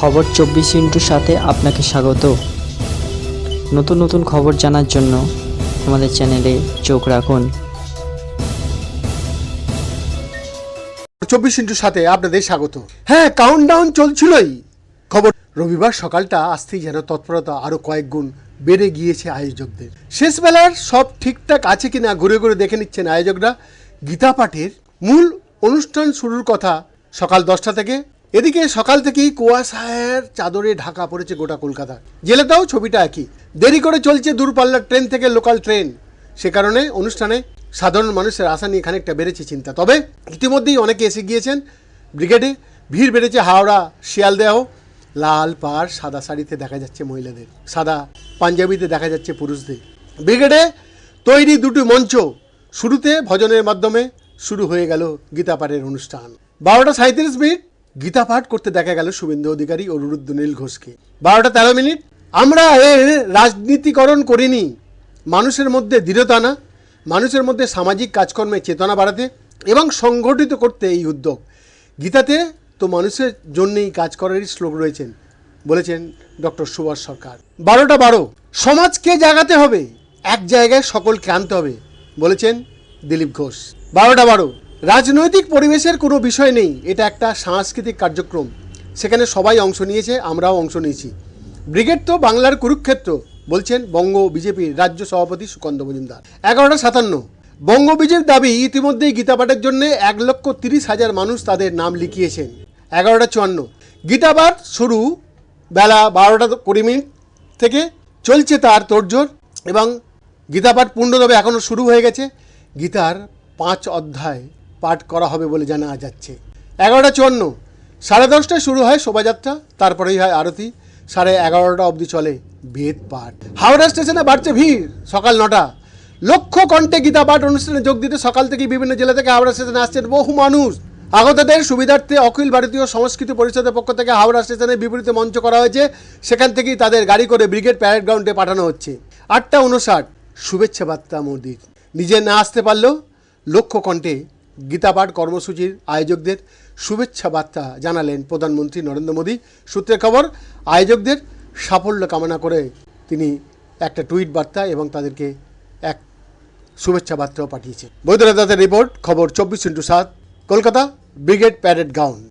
খবর চব্বিশ ইন্টুর সাথে আপনাকে স্বাগত। নতুন নতুন খবর জানার জন্য আমাদের চ্যানেলে চোখ রাখুন। চব্বিশ ইন্টুর সাথে আপনাদের স্বাগত। হ্যাঁ কাউন্টডাউন চলছিলই। খবর, রবিবার সকালটা আসতেই যেন তৎপরতা আরও কয়েক গুণ বেড়ে গিয়েছে আয়োজকদের। শেষ বেলার সব ঠিকঠাক আছে কিনা ঘুরে ঘুরে দেখে নিচ্ছেন আয়োজকরা। গীতা পাঠের মূল অনুষ্ঠান শুরুর কথা সকাল দশটা থেকে এদিকে সকাল থেকেই কুয়াশায়ের চাদরে ঢাকা পড়েছে গোটা কলকাতা। জেলেটাও ছবিটা একই। দেরি করে চলছে দূরপাল্লার ট্রেন থেকে লোকাল ট্রেন। সে কারণে অনুষ্ঠানে সাধারণ মানুষের আশা নিয়ে খানিকটা বেড়েছে চিন্তা। তবে ইতিমধ্যেই অনেকে এসে গিয়েছেন। ব্রিগেডে ভিড় বেড়েছে হাওড়া, শিয়ালদেহ। লাল পাড়, সাদা শাড়িতে দেখা যাচ্ছে মহিলাদের। সাদা পাঞ্জাবিতে দেখা যাচ্ছে পুরুষদের। ব্রিগেডে তৈরি দুটি মঞ্চ। শুরুতে ভজনের মাধ্যমে শুরু হয়ে গেল গীতা পাঠের অনুষ্ঠান। বারোটা সাঁত্রিশ মিনিট গীতা পাঠ করতে দেখা গেল শুভেন্দু অধিকারী ও রুদ্রনীল ঘোষকে। বারোটা তেরো মিনিট। আমরা এর রাজনীতিকরণ করিনি। মানুষের মধ্যে দৃঢ়তা না মানুষের মধ্যে সামাজিক কাজকর্মে চেতনা বাড়াতে এবং সংগঠিত করতে এই উদ্যোগ। গীতাতে তো মানুষের জন্যই কাজ করারই শ্লোক রয়েছেন, বলেছেন ডক্টর সুভাষ সরকার। বারোটা বারো। সমাজকে জাগাতে হবে, এক জায়গায় সকলকে আনতে হবে, বলেছেন দিলীপ ঘোষ। বারোটা বারো। রাজনৈতিক পরিবেশের কোনো বিষয় নেই, এটা একটা সাংস্কৃতিক কার্যক্রম। সেখানে সবাই অংশ নিয়েছে, আমরাও অংশ নিয়েছি। ব্রিগেড তো বাংলার কুরুক্ষেত্র, বলছেন বঙ্গ বিজেপির রাজ্য সভাপতি সুকান্ত মজুমদার। এগারোটা সাতান্ন। বঙ্গ বিজেপির দাবি ইতিমধ্যেই গীতা পাঠের জন্য এক লক্ষ তিরিশ হাজার মানুষ তাদের নাম লিখিয়েছেন। এগারোটা চুয়ান্ন। গীতা পাঠ শুরু বেলা বারোটা কুড়ি মিনিট থেকে চলছে তার তোড়জোড় এবং গীতা পাঠ পূর্ণভাবে এখনও শুরু হয়ে গেছে। গীতার পাঁচ অধ্যায় পাঠ করা হবে বলে জানা যাচ্ছে। এগারোটা চুয়ান্ন। সাড়ে দশটায় শুরু হয় শোভাযাত্রা, তারপরেই হয় আরতি। সাড়ে এগারোটা অবধি চলে বেদ পাঠ। হাওড়া স্টেশনে বাড়ছে ভিড়, সকাল নটা। লক্ষ কণ্ঠে গীতা পাঠ অনুষ্ঠানে যোগ দিতে সকাল থেকে বিভিন্ন জেলা থেকে হাওড়া স্টেশনে আসছেন বহু মানুষ। আগতদের সুবিধার্থে অখিল ভারতীয় সংস্কৃতি পরিষদের পক্ষ থেকে হাওড়া স্টেশনে বিপরীতে মঞ্চ করা হয়েছে। সেখান থেকেই তাদের গাড়ি করে ব্রিগেড প্যারেড গ্রাউন্ডে পাঠানো হচ্ছে। আটটা উনষাট শুভেচ্ছা বার্তা মোদির। নিজে না আসতে পারলেও লক্ষ্য কণ্ঠে গীতাপাঠ কর্মসূচির আয়োজকদের শুভেচ্ছা বার্তা জানালেন প্রধানমন্ত্রী নরেন্দ্র মোদী। সূত্রের খবর, আয়োজকদের সাফল্য কামনা করে তিনি একটা টুইট বার্তা এবং তাদেরকে এক শুভেচ্ছা বার্তাও পাঠিয়েছেন। বৈদ্যনাথ রিপোর্ট, খবর চব্বিশ ইন্টু সাত, কলকাতা, ব্রিগেড প্যারেড গ্রাউন্ড।